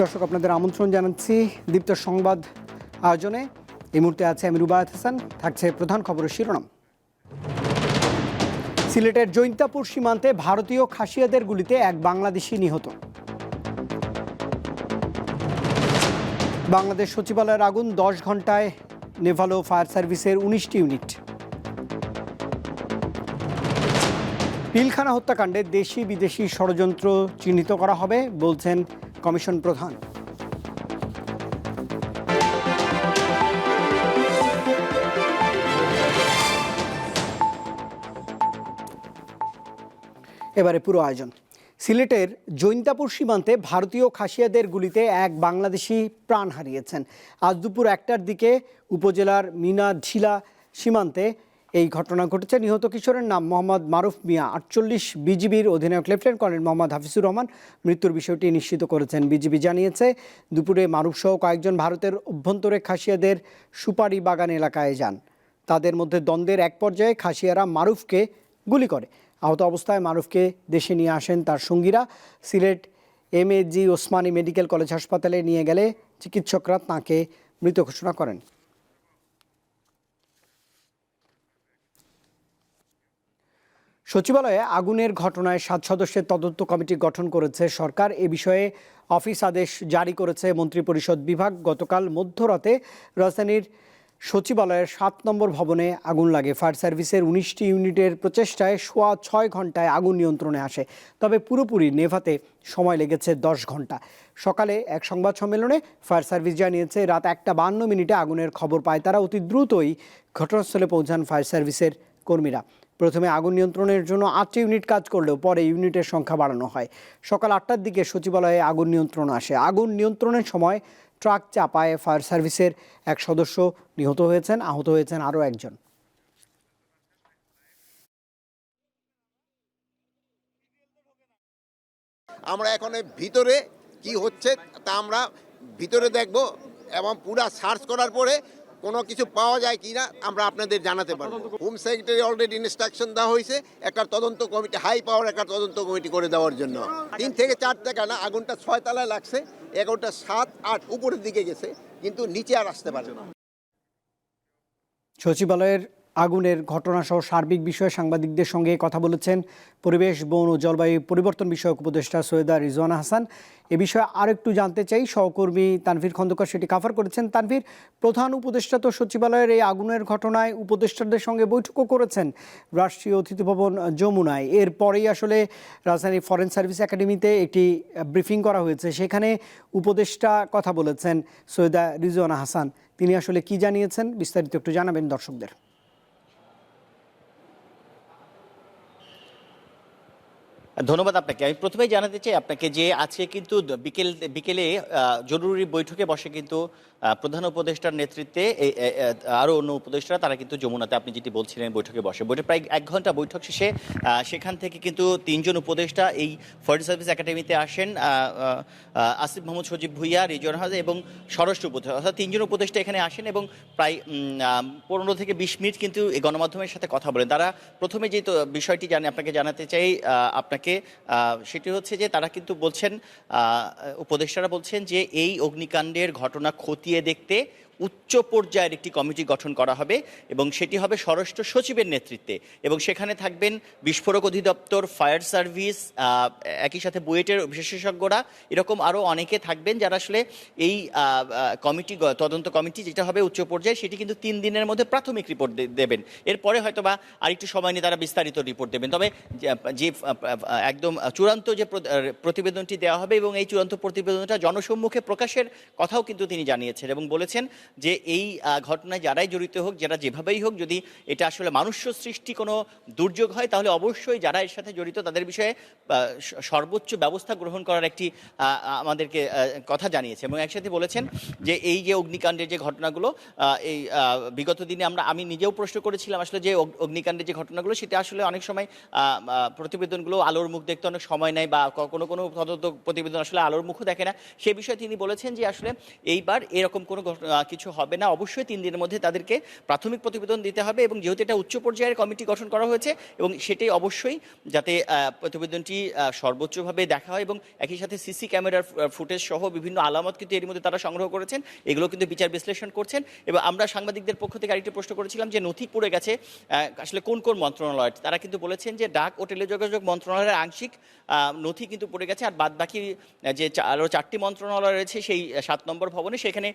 দর্শক, আপনাদের আমন্ত্রণ জানাচ্ছি দীপ্ত সংবাদ আয়োজনে। এই মুহূর্তে আছে আমি রুবায়ত হাসান, থাকছে প্রধান খবরের শিরোনাম। সিলেটের জৈন্তাপুর সীমান্তে ভারতীয় খাসিয়াদের গুলিতে এক বাংলাদেশি নিহত। বাংলাদেশ সচিবালয়ের আগুন দশ ঘন্টায় নেভালো ফায়ার সার্ভিসের উনিশটি ইউনিট। পিলখানা হত্যাকাণ্ডে দেশি বিদেশি ষড়যন্ত্র চিহ্নিত করা হবে, বলছেন কমিশন প্রধান। এবারে পুরো আয়োজন। সিলেটের জৈন্তাপুর সীমান্তে ভারতীয় খাসিয়াদের গুলিতে এক বাংলাদেশি প্রাণ হারিয়েছেন। আজ দুপুর একটার দিকে উপজেলার মিনা ঢিলা সীমান্তে এই ঘটনা ঘটেছে। নিহত কিশোরের নাম মোহাম্মদ মারুফ মিয়া, আটচল্লিশ বিজিবির অধিনায়ক, লেফটেন্যান্ট কর্নেল মোহাম্মদ হাফিজুর রহমান মৃত্যুর বিষয়টি নিশ্চিত করেছেন। বিজিবি জানিয়েছে, দুপুরে মারুফ সহ কয়েকজন ভারতের অভ্যন্তরে খাসিয়াদের সুপারি বাগান এলাকায় যান। তাদের মধ্যে দ্বন্দ্বের এক পর্যায়ে খাসিয়ারা মারুফকে গুলি করে। আহত অবস্থায় মারুফকে দেশে নিয়ে আসেন তার সঙ্গীরা। Sylhet M A G Osmani medical college হাসপাতালে নিয়ে গেলে চিকিৎসকরা তাঁকে মৃত ঘোষণা করেন। সচিবালয়ে আগুনের ঘটনায় সাত সদস্যের তদন্ত কমিটি গঠন করেছে সরকার। এ বিষয়ে অফিস আদেশ জারি করেছে মন্ত্রিপরিষদ বিভাগ। গতকাল মধ্যরাতে রাজধানীর সচিবালয়ের সাত নম্বর ভবনে আগুন লাগে। ফায়ার সার্ভিসের উনিশটি ইউনিটের প্রচেষ্টায় সোয়া ছয় ঘন্টায় আগুন নিয়ন্ত্রণে আসে। তবে পুরোপুরি নেভাতে সময় লেগেছে দশ ঘণ্টা সকালে এক সংবাদ সম্মেলনে ফায়ার সার্ভিস জানিয়েছে, রাত একটা বান্ন মিনিটে আগুনের খবর পায় তারা। অতি দ্রুতই ঘটনাস্থলে পৌঁছান ফায়ার সার্ভিসের কর্মীরা। প্রথমে আগুন নিয়ন্ত্রণের জন্য আটটি ইউনিট কাজ করলেও পরে ইউনিটের সংখ্যা বাড়ানো হয়। সকাল আটটার দিকে সচিবালয়ে আগুন নিয়ন্ত্রণ আসে। আগুন নিয়ন্ত্রণের সময় ট্রাক চাপায় ফায়ার সার্ভিসের এক সদস্য নিহত হয়েছেন, আহত হয়েছেন আরও একজন। আমরা এখন ভিতরে কি হচ্ছে তা আমরা ভিতরে দেখব এবং পুরা সার্চ করার পরে কোনো কিছু পাওয়া যায় কি না আমরা আপনাদের জানাতে পারব। হোম সেক্রেটারি অলরেডি ইনস্ট্রাকশন দেওয়া হয়েছে একটা তদন্ত কমিটি হাই পাওয়ার একটা তদন্ত কমিটি করে দেওয়ার জন্য। তিন থেকে চার টাকা না আগুনটা ছয় তালায় লাগছে এগারোটা সাত আট উপরের দিকে গেছে কিন্তু নিচে আর আসতে পারে না। সচিবালয়ের আগুনের ঘটনাসহ সার্বিক বিষয়ে সাংবাদিকদের সঙ্গে কথা বলেছেন পরিবেশ, বন ও জলবায়ু পরিবর্তন বিষয়ক উপদেষ্টা সৈয়দা রিজওয়ানা হাসান। এ বিষয়ে আরেকটু জানতে চাই, সহকর্মী তানভীর খন্দকার সেটি কাফার করেছেন। তানভীর, প্রধান উপদেষ্টা তো সচিবালয়ের এই আগুনের ঘটনায় উপদেষ্টাদের সঙ্গে বৈঠকও করেছেন রাষ্ট্রীয় অতিথি ভবন যমুনায়। এরপরেই আসলে রাজধানী ফরেন সার্ভিস একাডেমিতে একটি ব্রিফিং করা হয়েছে। সেখানে উপদেষ্টা কথা বলেছেন সৈয়দা রিজওয়ানা হাসান। তিনি আসলে কি জানিয়েছেন? বিস্তারিত একটু জানাবেন দর্শকদের। ধন্যবাদ আপনাকে। আমি প্রথমেই জানাতে চাই, আপনাকে যে আজকে কিন্তু বিকেল, বিকেলে জরুরি বৈঠকে বসে কিন্তু প্রধান উপদেষ্টার নেতৃত্বে এই- এ- এ- আরও অন্য উপদেষ্টারা, তারা কিন্তু যমুনাতে আপনি যেটি বলছিলেন বৈঠকে বসে। বৈঠক প্রায় এক ঘণ্টা বৈঠক শেষে সেখান থেকে কিন্তু তিনজন উপদেষ্টা এই ফরেন সার্ভিস একাডেমিতে আসেন আসিফ মোহাম্মদ সজীব ভুইয়া রিজন হাজ এবং স্বরাষ্ট্র উপদেষ্টা। অর্থাৎ তিনজন উপদেষ্টা এখানে আসেন এবং প্রায় পনেরো থেকে বিশ মিনিট কিন্তু এই গণমাধ্যমের সাথে কথা বলেন। তারা প্রথমে যে বিষয়টি জানে, আপনাকে জানাতে চাই আপনাকে সেটি হচ্ছে যে তারা কিন্তু বলছেন উপদেষ্টারা বলছেন যে এই অগ্নিকাণ্ডের ঘটনা খতিয়ে দেখতে উচ্চ পর্যায়ের একটি কমিটি গঠন করা হবে এবং সেটি হবে স্বরাষ্ট্র সচিবের নেতৃত্বে। এবং সেখানে থাকবেন বিস্ফোরক অধিদপ্তর, ফায়ার সার্ভিস একই সাথে বুয়েটের বিশেষজ্ঞরা, এরকম আরও অনেকে থাকবেন যারা আসলে এই কমিটি, তদন্ত কমিটি যেটা হবে উচ্চ পর্যায়ে, সেটি কিন্তু তিন দিনের মধ্যে প্রাথমিক রিপোর্ট দেবেন। এরপরে হয়তো বা আরেকটু সময় নিয়ে তারা বিস্তারিত রিপোর্ট দেবেন। তবে যে- একদম চূড়ান্ত যে প্রতিবেদনটি দেওয়া হবে এবং এই চূড়ান্ত প্রতিবেদনটা জনসম্মুখে প্রকাশের কথাও কিন্তু তিনি জানিয়েছেন এবং বলেছেন যে এই ঘটনায় যারাই জড়িত হোক, যারা যেভাবেই হোক, যদি এটা আসলে মানুষ্য সৃষ্টি কোনো দুর্যোগ হয়, তাহলে অবশ্যই যারা এর সাথে জড়িত, তাদের বিষয়ে সর্বোচ্চ ব্যবস্থা গ্রহণ করার একটি আমাদেরকে কথা জানিয়েছে এবং একসাথে বলেছেন যে এই যে অগ্নিকাণ্ডের যে ঘটনাগুলো এই বিগত দিনে আমরা, আমি নিজেও প্রশ্ন করেছিলাম আসলে যে অগ্নিকাণ্ডের যে ঘটনাগুলো, সেটা আসলে অনেক সময় প্রতিবেদনগুলো আলোর মুখ দেখতে অনেক সময় নেয় বা কোনো কোনো তদন্ত প্রতিবেদন আসলে আলোর মুখও দেখে না। সে বিষয়ে তিনি বলেছেন যে আসলে এইবার এরকম কোনো কিছু হবে না। অবশ্যই তিন দিনের মধ্যে তাদেরকে প্রাথমিক প্রতিবেদন দিতে হবে এবং যেহেতু এটা উচ্চ পর্যায়ের কমিটি গঠন করা হয়েছে এবং সেটাই অবশ্যই যাতে প্রতিবেদনটি সর্বোচ্চভাবে দেখা হয় এবং একই সাথে সিসি ক্যামেরার ফুটেজ সহ বিভিন্ন আলামত কিন্তু এর মধ্যে তারা সংগ্রহ করেছেন। এগুলো কিন্তু বিচার বিশ্লেষণ করছেন। এবং আমরা সাংবাদিকদের পক্ষ থেকে আরেকটি প্রশ্ন করেছিলাম যে নথি পড়ে গেছে আসলে কোন কোন মন্ত্রণালয়? তারা কিন্তু বলেছেন যে ডাক ও টেলিযোগাযোগ মন্ত্রণালয়ের আংশিক নথি কিন্তু পড়ে গেছে আর বাদ বাকি যে আরও চারটি মন্ত্রণালয় রয়েছে সেই সাত নম্বর ভবনে সেখানে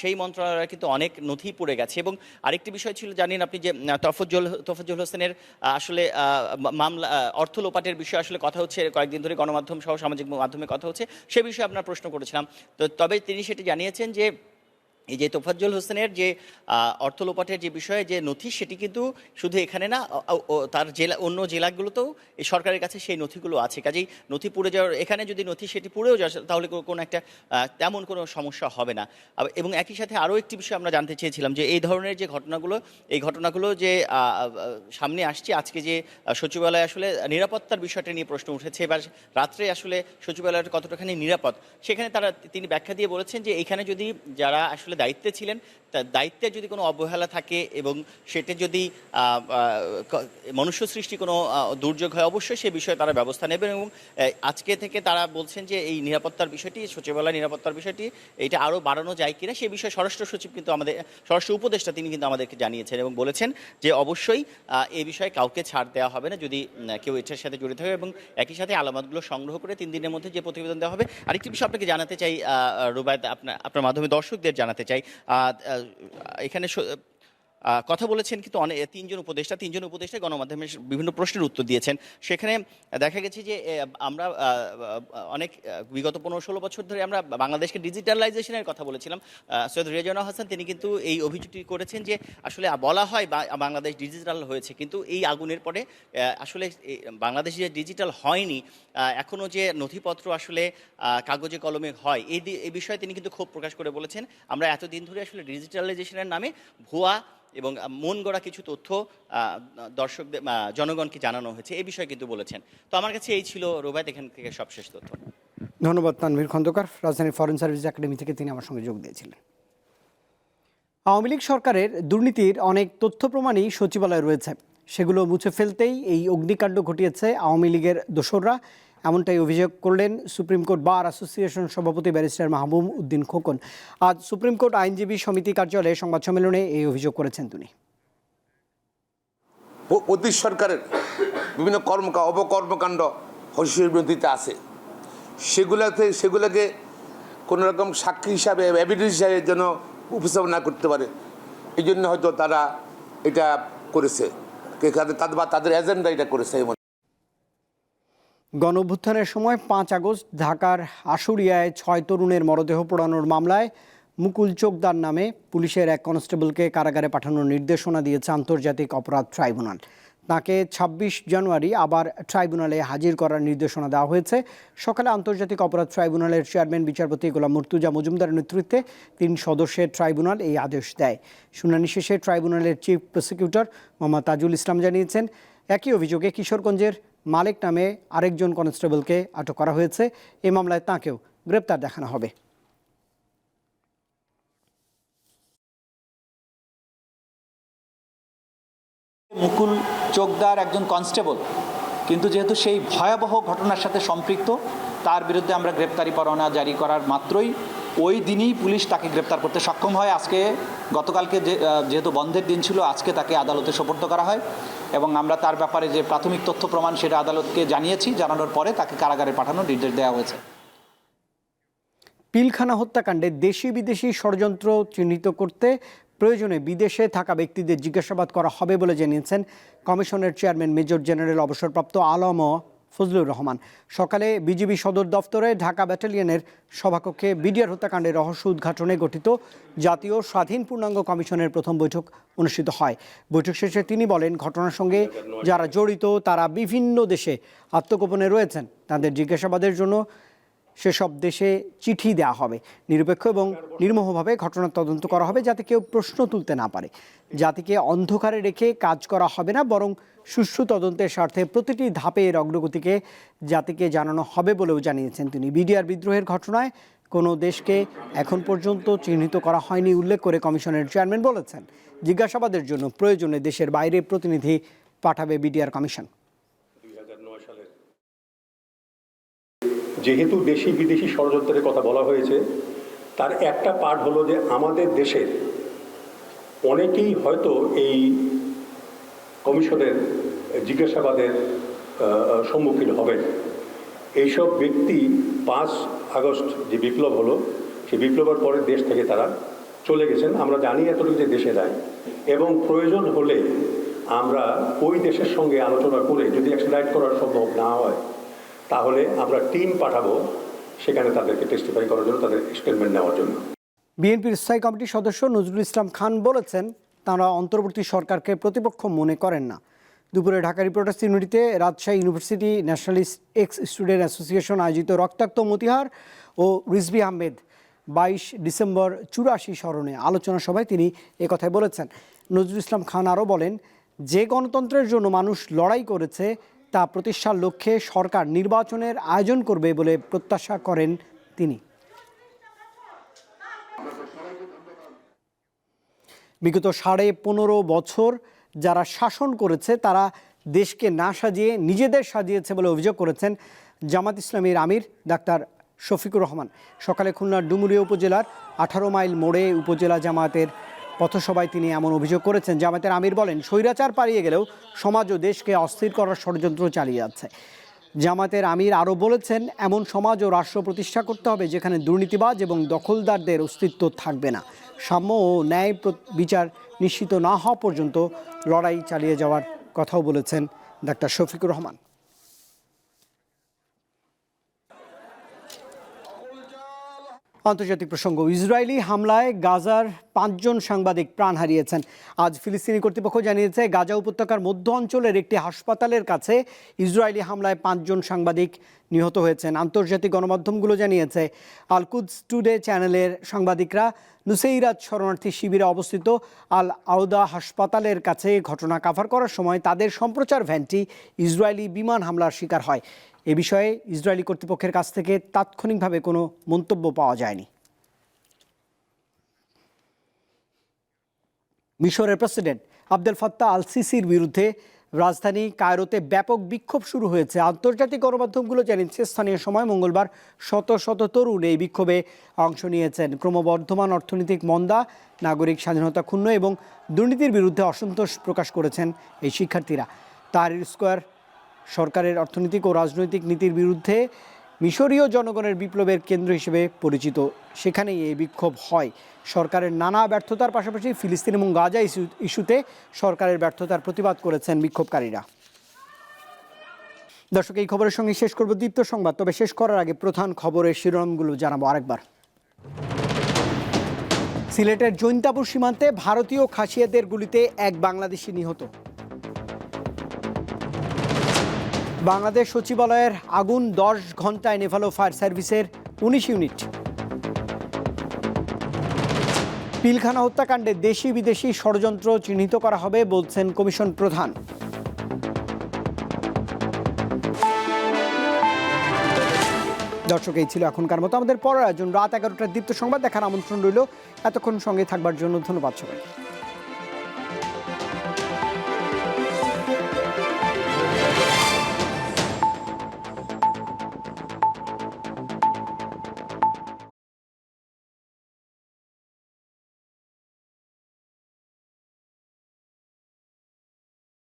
সেই মন্ত্রণালয়ে কিন্তু অনেক নথি পড়ে গেছে। এবং আরেকটি বিষয় ছিল, জানেন আপনি যে তফজ্জল তফজ্জল হোসেনের আসলে মামলা অর্থ লোপাটের বিষয়ে আসলে কথা হচ্ছে, কয়েকদিন ধরে গণমাধ্যম সহ সামাজিক মাধ্যমে কথা হচ্ছে, সে বিষয়ে আপনার প্রশ্ন করেছিলাম। তো তবে তিনি সেটি জানিয়েছেন যে এই যে তোফাজ্জল হোসেনের যে আহ, অর্থ লোপাটের যে বিষয়ে যে নথি সেটি কিন্তু শুধু এখানে না তার জেলা অন্য জেলাগুলোতেও এই সরকারের কাছে সেই নথিগুলো আছে। কাজেই নথি পুড়ে যাওয়ার এখানে যদি নথি সেটি পুড়েও যায় তাহলে কোনো একটা তেমন কোনো সমস্যা হবে না। এবং একই সাথে আরও একটি বিষয় আমরা জানতে চেয়েছিলাম যে এই ধরনের যে ঘটনাগুলো এই ঘটনাগুলো যে সামনে আসছে আজকে যে সচিবালয়ে আসলে নিরাপত্তার বিষয়টা নিয়ে প্রশ্ন উঠেছে। এবার রাত্রে আসলে সচিবালয়ের কতটাখানি নিরাপদ সেখানে তারা তিনি ব্যাখ্যা দিয়ে বলেছেন যে এখানে যদি যারা আসলে দায়িত্বে ছিলেন দায়িত্বে যদি কোনো অবহেলা থাকে এবং সেটা যদি মনুষ্য সৃষ্টি কোনো দুর্যোগ হয়, অবশ্যই সে বিষয়ে তারা ব্যবস্থা নেবেন এবং আজকে থেকে তারা বলছেন যে এই নিরাপত্তার বিষয়টি, সচিবালয় নিরাপত্তার বিষয়টি, এটা আরও বাড়ানো যায় কিনা সে বিষয়ে স্বরাষ্ট্র সচিব কিন্তু আমাদের, স্বরাষ্ট্র উপদেষ্টা তিনি কিন্তু আমাদেরকে জানিয়েছেন এবং বলেছেন যে অবশ্যই এই বিষয়ে কাউকে ছাড় দেওয়া হবে না যদি কেউ এটার সাথে জড়িত হয় এবং একই সাথে আলামতগুলো সংগ্রহ করে তিন দিনের মধ্যে যে প্রতিবেদন দেওয়া হবে। আরেকটি বিষয় আপনাকে জানাতে চাই রুবায়ত, আপনার আপনার মাধ্যমে দর্শকদের জানাতে চাই। এখানে কথা বলেছেন কিন্তু অনেক তিনজন উপদেষ্টা তিনজন উপদেষ্টা গণমাধ্যমের বিভিন্ন প্রশ্নের উত্তর দিয়েছেন। সেখানে দেখা গেছে যে আমরা অনেক বিগত পনেরো ষোলো বছর ধরে আমরা বাংলাদেশকে ডিজিটালাইজেশনের কথা বলেছিলাম। সৈয়দ রেজানা হাসান, তিনি কিন্তু এই অভিযোগটি করেছেন যে, আসলে বলা হয় বাংলাদেশ ডিজিটাল হয়েছে, কিন্তু এই আগুনের পরে আসলে বাংলাদেশ যে ডিজিটাল হয়নি এখনও যে নথিপত্র আসলে কাগজে কলমে হয়, এই বিষয়ে তিনি কিন্তু ক্ষোভ প্রকাশ করে বলেছেন। আমরা এতদিন ধরে আসলে ডিজিটালাইজেশনের নামে ভুয়া এবং মন গড়া কিছু তথ্য দর্শকদের জনগণকে জানানো হয়েছে। এই বিষয়ে কিন্তু বলেছেন। তো আমার কাছে এই ছিল রোবায়ত, এখান থেকে সবশেষ তথ্য। ধন্যবাদ তানভীর খন্দকার। রাজধানীর ফরেন সার্ভিস একাডেমি থেকে তিনি আমার সঙ্গে যোগ দিয়েছিলেন। আওয়ামী লীগ সরকারের দুর্নীতির অনেক তথ্য প্রমাণই সচিবালয়ে রয়েছে। সেগুলো মুছে ফেলতেই এই অগ্নিকাণ্ড ঘটিয়েছে আওয়ামী লীগের দোসররা। এমনটাই অভিযোগ করলেন সুপ্রিম কোর্ট বার অ্যাসোসিয়েশন সভাপতি ব্যারিস্টার মাহবুব উদ্দিন খোকন। আজ সুপ্রিম কোর্ট আইনজীবী সমিতি কার্যালয়ে সংবাদ সম্মেলনে এই অভিযোগ করেছেন তিনি। অতীত সরকারের বিভিন্ন কর্মকা, অপকর্মকাণ্ড হর্ষের বিরোধিতা আছে। সেগুলোতে সেগুলোকে কোনো রকম সাক্ষী হিসাবে এভিডেন্স হিসাবে যেন উপস্থাপন করতে পারে। এই জন্য হয়তো তারা এটা করেছে। তাদের- বা তাদের এজেন্ডা এটা করেছে। এমন গণ অভ্যুত্থানের সময় পাঁচ আগস্ট ঢাকার আশুরিয়ায় ছয় তরুণের মরদেহ পোড়ানোর মামলায় মুকুল চোকদার নামে পুলিশের এক কনস্টেবলকে কারাগারে পাঠানোর নির্দেশনা দিয়েছে আন্তর্জাতিক অপরাধ ট্রাইব্যুনাল। তাকে ২৬ জানুয়ারি আবার ট্রাইব্যুনালে হাজির করার নির্দেশনা দেওয়া হয়েছে। সকালে আন্তর্জাতিক অপরাধ ট্রাইব্যুনালের চেয়ারম্যান বিচারপতি গোলাম মুর্তুজা মজুমদারের নেতৃত্বে তিন সদস্যের ট্রাইব্যুনাল এই আদেশ দেয়। শুনানি শেষে ট্রাইব্যুনালের চিফ প্রসিকিউটর মোহাম্মদ তাজুল ইসলাম জানিয়েছেন, একই অভিযোগে কিশোরগঞ্জের মালিক নামে আরেকজন কনস্টেবলকে আটক করা হয়েছে। এ মামলায় তাঁকেও গ্রেপ্তার দেখানো হবে। মুকুল চোকদার একজন কনস্টেবল, কিন্তু যেহেতু সেই ভয়াবহ ঘটনার সাথে সম্পৃক্ত, তার বিরুদ্ধে আমরা গ্রেপ্তারি পরোয়ানা জারি করার মাত্রই ওই দিনই পুলিশ তাকে গ্রেপ্তার করতে সক্ষম হয়। আজকে গতকালকে যেহেতু বন্ধের দিন ছিল, আজকে তাকে আদালতে সোপর্দ করা হয় এবং আমরা তার ব্যাপারে যে প্রাথমিক তথ্য প্রমাণ সেটা আদালতকে জানিয়েছি, জানানোর পরে তাকে কারাগারে পাঠানোর নির্দেশ দেওয়া হয়েছে। পিলখানা হত্যাকাণ্ডে দেশি বিদেশি ষড়যন্ত্র চিহ্নিত করতে প্রয়োজনে বিদেশে থাকা ব্যক্তিদের জিজ্ঞাসাবাদ করা হবে বলে জানিয়েছেন কমিশনের চেয়ারম্যান মেজর জেনারেল অবসরপ্রাপ্ত আলম ফজলুর রহমান। সকালে বিজিবি সদর দফতরে ঢাকা ব্যাটালিয়নের সভাকক্ষে বিডিআর হত্যাকাণ্ডের রহস্য উদ্ঘাটনে গঠিত জাতীয় স্বাধীন পূর্ণাঙ্গ কমিশনের প্রথম বৈঠক অনুষ্ঠিত হয়। বৈঠক শেষে তিনি বলেন, ঘটনার সঙ্গে যারা জড়িত তারা বিভিন্ন দেশে আত্মগোপনে রয়েছেন। তাদের জিজ্ঞাসাবাদের জন্য সেসব দেশে চিঠি দেওয়া হবে নিরপেক্ষ এবং নির্মোহভাবে ঘটনার তদন্ত করা হবে যাতে কেউ প্রশ্ন তুলতে না পারে। জাতিকে অন্ধকারে রেখে কাজ করা হবে না, বরং সুষ্ঠু তদন্তের স্বার্থে প্রতিটি ধাপে এর অগ্রগতিকে জাতিকে জানানো হবে বলেও জানিয়েছেন তিনি। বিডিআর বিদ্রোহের ঘটনায় কোনো দেশকে এখন পর্যন্ত চিহ্নিত করা হয়নি উল্লেখ করে কমিশনের চেয়ারম্যান বলেছেন। জিজ্ঞাসাবাদের জন্য প্রয়োজনে দেশের বাইরে প্রতিনিধি পাঠাবে বিডিআর কমিশন। যেহেতু দেশি বিদেশি ষড়যন্ত্রের কথা বলা হয়েছে, তার একটা পার্ট হলো যে আমাদের দেশের অনেকেই হয়তো এই কমিশনের জিজ্ঞাসাবাদের সম্মুখীন হবেন। এইসব ব্যক্তি পাঁচ আগস্ট যে বিপ্লব হলো, সেই বিপ্লবের পরে দেশ থেকে তারা চলে গেছেন। আমরা জানি এতটুকু যে দেশে নাই। এবং প্রয়োজন হলে আমরা ওই দেশের সঙ্গে আলোচনা করে যদি এক্সট্রাডাইট করা সম্ভব না হয় তাহলে আমরা টিম পাঠাবো সেখানে তাদেরকে টেস্টিফাই করার জন্য, তাদের স্টেটমেন্ট নেওয়ার জন্য। বিএনপির স্থায়ী কমিটির সদস্য নজরুল ইসলাম খান বলেছেন, তারা অন্তর্বর্তী সরকারকে প্রতিপক্ষ মনে করেন না। দুপুরে ঢাকা রিপোর্টার্স ইউনিটিতে Rajshahi university nationalist ex student association আয়োজিত রক্তাক্ত মতিহার ও রিজভি আহমেদ বাইশ ডিসেম্বর চুরাশি স্মরণে আলোচনা সভায় তিনি একথাই বলেছেন। নজরুল ইসলাম খান আরও বলেন, যে গণতন্ত্রের জন্য মানুষ লড়াই করেছে তা প্রতিষ্ঠার লক্ষ্যে সরকার নির্বাচনের আয়োজন করবে বলে প্রত্যাশা করেন তিনি। বিগত সাড়ে পনেরো বছর যারা শাসন করেছে, তারা দেশকে না সাজিয়ে নিজেদের সাজিয়েছে বলে অভিযোগ করেছেন জামাত ইসলামীর আমির ডাক্তার শফিকুর রহমান। সকালে খুলনার ডুমুরিয়া উপজেলার আঠারো মাইল মোড়ে উপজেলা জামাতের পথসভায় তিনি এমন অভিযোগ করেছেন জামাতের আমির বলেন, স্বৈরাচার পালিয়ে গেলেও সমাজ ও দেশকে অস্থির করার ষড়যন্ত্র চালিয়ে যাচ্ছে। জামাতের আমির আরও বলেছেন, এমন সমাজ ও রাষ্ট্র প্রতিষ্ঠা করতে হবে যেখানে দুর্নীতিবাজ এবং দখলদারদের অস্তিত্ব থাকবে না। সাম্য ও ন্যায় বিচার নিশ্চিত না হওয়া পর্যন্ত লড়াই চালিয়ে যাওয়ার কথাও বলেছেন ডাক্তার শফিকুর রহমান। আন্তর্জাতিক প্রসঙ্গ, ইসরায়েলি হামলায় গাজার পাঁচজন সাংবাদিক প্রাণ হারিয়েছেন। আজ ফিলিস্তিনি কর্তৃপক্ষ জানিয়েছে, গাজা উপত্যকার মধ্য অঞ্চলের একটি হাসপাতালের কাছে ইসরায়েলি হামলায় পাঁচজন সাংবাদিক নিহত হয়েছেন। আন্তর্জাতিক গণমাধ্যমগুলো জানিয়েছে আলকুদ টুডে চ্যানেলের সাংবাদিকরা নুসেইরাত শরণার্থী শিবিরে অবস্থিত আল আউদা হাসপাতালের কাছে ঘটনা কাভার করার সময় তাদের সম্প্রচার ভ্যানটি ইসরায়েলি বিমান হামলার শিকার হয়। এ বিষয়ে ইসরায়েলি কর্তৃপক্ষের কাছ থেকে তাৎক্ষণিকভাবে কোনো মন্তব্য পাওয়া যায়নি। মিশরের প্রেসিডেন্ট আবদেল ফাত্তা আল সিসির বিরুদ্ধে রাজধানী কায়রোতে ব্যাপক বিক্ষোভ শুরু হয়েছে। আন্তর্জাতিক গণমাধ্যমগুলো জানিয়েছে, স্থানীয় সময় মঙ্গলবার শত শত তরুণ এই বিক্ষোভে অংশ নিয়েছেন। ক্রমবর্ধমান অর্থনৈতিক মন্দা, নাগরিক স্বাধীনতা ক্ষুণ্ণ এবং দুর্নীতির বিরুদ্ধে অসন্তোষ প্রকাশ করেছেন এই শিক্ষার্থীরা। তার স্কোয়ার সরকারের অর্থনৈতিক ও রাজনৈতিক নীতির বিরুদ্ধে মিশরীয় জনগণের বিপ্লবের কেন্দ্র হিসেবে পরিচিত। সেখানেই এই বিক্ষোভ হয়। সরকারের নানা ব্যর্থতার পাশাপাশি ফিলিস্তিন এবং গাজা ইস্যু, ইস্যুতে সরকারের ব্যর্থতার প্রতিবাদ করেছেন বিক্ষোভকারীরা। দর্শক, এই খবরের সঙ্গে শেষ করব দীপ্ত সংবাদ। তবে শেষ করার আগে প্রধান খবরের শিরোনামগুলো জানাব আরেকবার। সিলেটের জৈন্তাপুর সীমান্তে ভারতীয় খাসিয়াদের গুলিতে এক বাংলাদেশি নিহত। বাংলাদেশ সচিবালয়ের আগুন দশ ঘন্টায় নেভালো ফায়ার সার্ভিসের উনিশ ইউনিট। পিলখানা হত্যাকাণ্ডে দেশি বিদেশি ষড়যন্ত্র চিহ্নিত করা হবে বলছেন কমিশন প্রধান। দর্শক, এই ছিল এখনকার মতো আমাদের পরের আয়োজন। রাত এগারোটার দীপ্ত সংবাদ, দেখার আমন্ত্রণ রইল। এতক্ষণ সঙ্গে থাকবার জন্য ধন্যবাদ সবাই